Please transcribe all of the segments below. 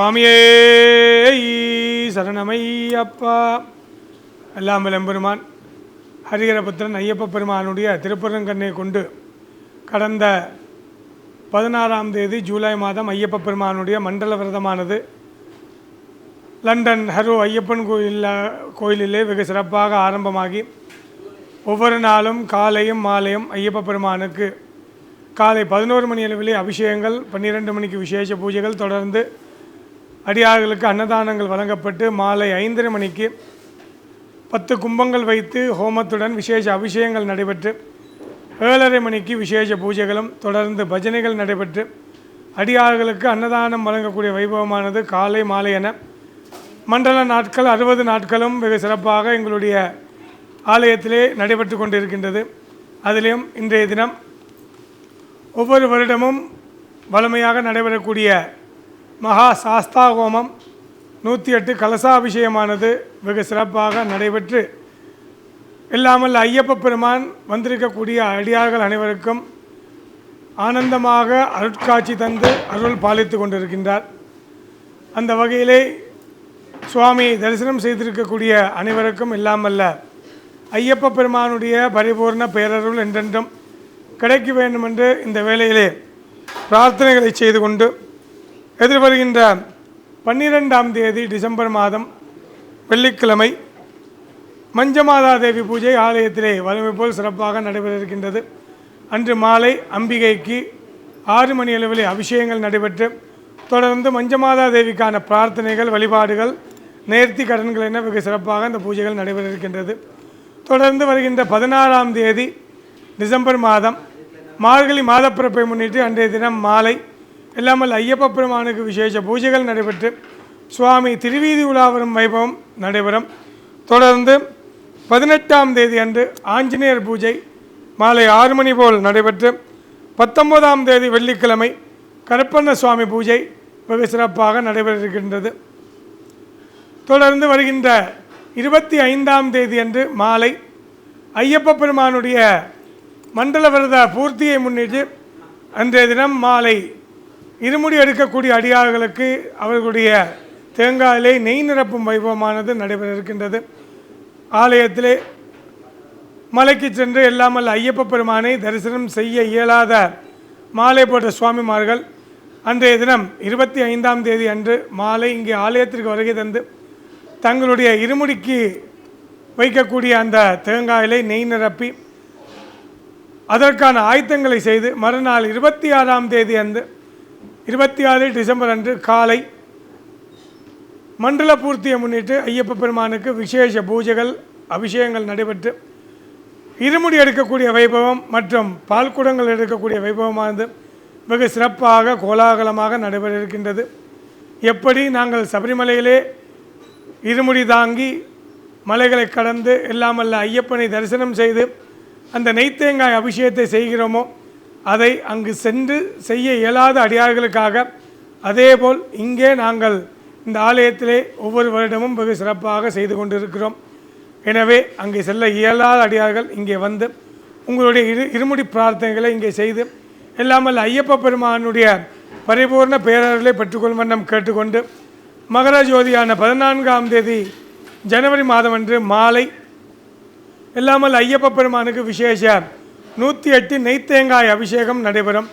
சுவாமியே சரணமையப்பா. எல்லாம் எம்பெருமான் ஹரிகரபுத்திரன் ஐயப்ப பெருமானுடைய திருப்பரங்கண்ணை கொண்டு கடந்த பதினாறாம் தேதி ஜூலை மாதம் ஐயப்ப பெருமானுடைய மண்டல விரதமானது. லண்டன் ஹரோ ஐயப்பன் கோயிலில் கோயிலிலே வெகு சிறப்பாக ஆரம்பமாகி ஒவ்வொரு நாளும் காலையும் மாலையும் ஐயப்ப பெருமானுக்கு காலை பதினோரு மணி அளவிலே அபிஷேகங்கள் பன்னிரெண்டு மணிக்கு விசேஷ பூஜைகள் தொடர்ந்து அடியார்களுக்கு அன்னதானங்கள் வழங்கப்பட்டு மாலை ஐந்தரை மணிக்கு பத்து கும்பங்கள் வைத்து ஹோமத்துடன் விசேஷ அபிஷேகங்கள் நடைபெற்று ஏழரை மணிக்கு விசேஷ பூஜைகளும் தொடர்ந்து பஜனைகள் நடைபெற்று அடியார்களுக்கு அன்னதானம் வழங்கக்கூடிய வைபவமானது காலை மாலை என. மண்டல நாட்கள் அறுபது நாட்களும் வெகு சிறப்பாக எங்களுடைய ஆலயத்திலே நடைபெற்று கொண்டிருக்கின்றது. அதிலும் இன்றைய தினம் ஒவ்வொரு வருடமும் வளமையாக நடைபெறக்கூடிய மகா சாஸ்தா ஹோமம் நூற்றி எட்டு கலசாபிஷேகமானது வெகு சிறப்பாக நடைபெற்று இல்லாமல் ஐயப்ப பெருமான் வந்திருக்கக்கூடிய அடியார்கள் அனைவருக்கும் ஆனந்தமாக அருட்காட்சி தந்து அருள் பாலித்து கொண்டிருக்கின்றார். அந்த வகையிலே சுவாமி தரிசனம் செய்திருக்கக்கூடிய அனைவருக்கும் இல்லாமல்ல ஐயப்ப பெருமானுடைய பரிபூர்ண பேரருள் என்றென்றும் கிடைக்க வேண்டுமென்று இந்த வேளையிலே பிரார்த்தனைகளை செய்து கொண்டு எதிர்வருகின்ற பன்னிரெண்டாம் தேதி டிசம்பர் மாதம் வெள்ளிக்கிழமை மஞ்சமாதா தேவி பூஜை ஆலயத்திலே வலிமை போல் சிறப்பாக நடைபெற இருக்கின்றது அன்று மாலை அம்பிகைக்கு ஆறு மணி அளவிலே அபிஷேகங்கள் நடைபெற்று தொடர்ந்து மஞ்சமாதா தேவிக்கான பிரார்த்தனைகள் வழிபாடுகள் நேர்த்தி கடன்கள் என வெகு சிறப்பாக இந்த பூஜைகள் நடைபெற இருக்கின்றது தொடர்ந்து வருகின்ற பதினாறாம் தேதி டிசம்பர் மாதம் மார்கழி மாதப்பிறப்பை முன்னிட்டு அன்றைய தினம் மாலை இல்லாமல் ஐயப்ப பெருமானுக்கு விசேஷ பூஜைகள் நடைபெற்று சுவாமி திருவீதி உலாவரும் வைபவம் நடைபெறும். தொடர்ந்து பதினெட்டாம் தேதி அன்று ஆஞ்சநேயர் பூஜை மாலை ஆறு மணி போல் நடைபெற்று பத்தொன்பதாம் தேதி வெள்ளிக்கிழமை கருப்பண்ண சுவாமி பூஜை வெகு சிறப்பாக நடைபெற இருக்கின்றது தொடர்ந்து வருகின்ற இருபத்தி ஐந்தாம் தேதி அன்று மாலை ஐயப்ப பெருமானுடைய மண்டல விரத பூர்த்தியை முன்னிட்டு அன்றைய தினம் மாலை இருமுடி எடுக்கக்கூடிய அடியார்களுக்கு அவர்களுடைய தேங்காயிலே நெய் நிரப்பும் வைபவமானது நடைபெற இருக்கின்றது ஆலயத்திலே மலைக்கு சென்று எல்லாமல் ஐயப்ப பெருமானை தரிசனம் செய்ய இயலாத மாலை போட்ட சுவாமிமார்கள் அன்றைய தினம் இருபத்தி ஐந்தாம் தேதி அன்று மாலை இங்கே ஆலயத்திற்கு வருகை தந்து தங்களுடைய இருமுடிக்கு வைக்கக்கூடிய அந்த தேங்காயிலை நெய் நிரப்பி அதற்கான ஆயத்தங்களை செய்து மறுநாள் இருபத்தி ஆறாம் தேதி அன்று இருபத்தி ஆறு டிசம்பர் அன்று காலை மண்டல பூர்த்தியை முன்னிட்டு ஐயப்ப பெருமானுக்கு விசேஷ பூஜைகள் அபிஷேகங்கள் நடைபெற்று இருமுடி எடுக்கக்கூடிய வைபவம் மற்றும் பால்குடங்கள் எடுக்கக்கூடிய வைபவமானது வெகு சிறப்பாக கோலாகலமாக நடைபெற இருக்கின்றது எப்படி நாங்கள் சபரிமலையிலே இருமுடி தாங்கி மலைகளை கடந்து எல்லாமல்ல ஐயப்பனை தரிசனம் செய்து அந்த நெய்த்தேங்காய் அபிஷேகத்தை செய்கிறோமோ அதை அங்கு சென்று செய்ய இயலாத அடியார்களுக்காக அதேபோல் இங்கே நாங்கள் இந்த ஆலயத்திலே ஒவ்வொரு வருடமும் வெகு சிறப்பாக செய்து கொண்டிருக்கிறோம். எனவே அங்கே செல்ல இயலாத அடியார்கள் இங்கே வந்து உங்களுடைய இரு இருமுடி பிரார்த்தனைகளை இங்கே செய்து எல்லாமல் ஐயப்ப பெருமானுடைய பரிபூர்ண பேரர்களை பெற்றுக்கொள்ளும் வண்ணம் கேட்டுக்கொண்டு மகர ஜோதியான பதினான்காம் தேதி ஜனவரி மாதம் அன்று மாலை இல்லாமல் ஐயப்ப பெருமானுக்கு விசேஷ நூற்றி எட்டு நெய்த்தேங்காய் அபிஷேகம் நடைபெறும்.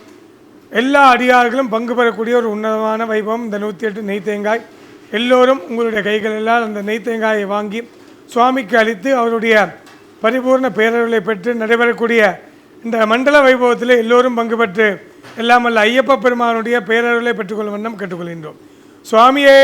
எல்லா அடியார்களும் பங்கு பெறக்கூடிய ஒரு உன்னதமான வைபவம் இந்த நூற்றி எட்டு நெய்த்தேங்காய். எல்லோரும் உங்களுடைய கைகளெல்லாம் அந்த நெய்த்தேங்காயை வாங்கி சுவாமிக்கு அளித்து அவருடைய பரிபூர்ண பேரர்களை பெற்று நடைபெறக்கூடிய இந்த மண்டல வைபவத்தில் எல்லோரும் பங்கு பெற்று எல்லாமல்ல ஐயப்ப பெருமானுடைய பேரர்களை பெற்றுக்கொள்ளும் வண்ணம் கேட்டுக்கொள்கின்றோம். சுவாமியே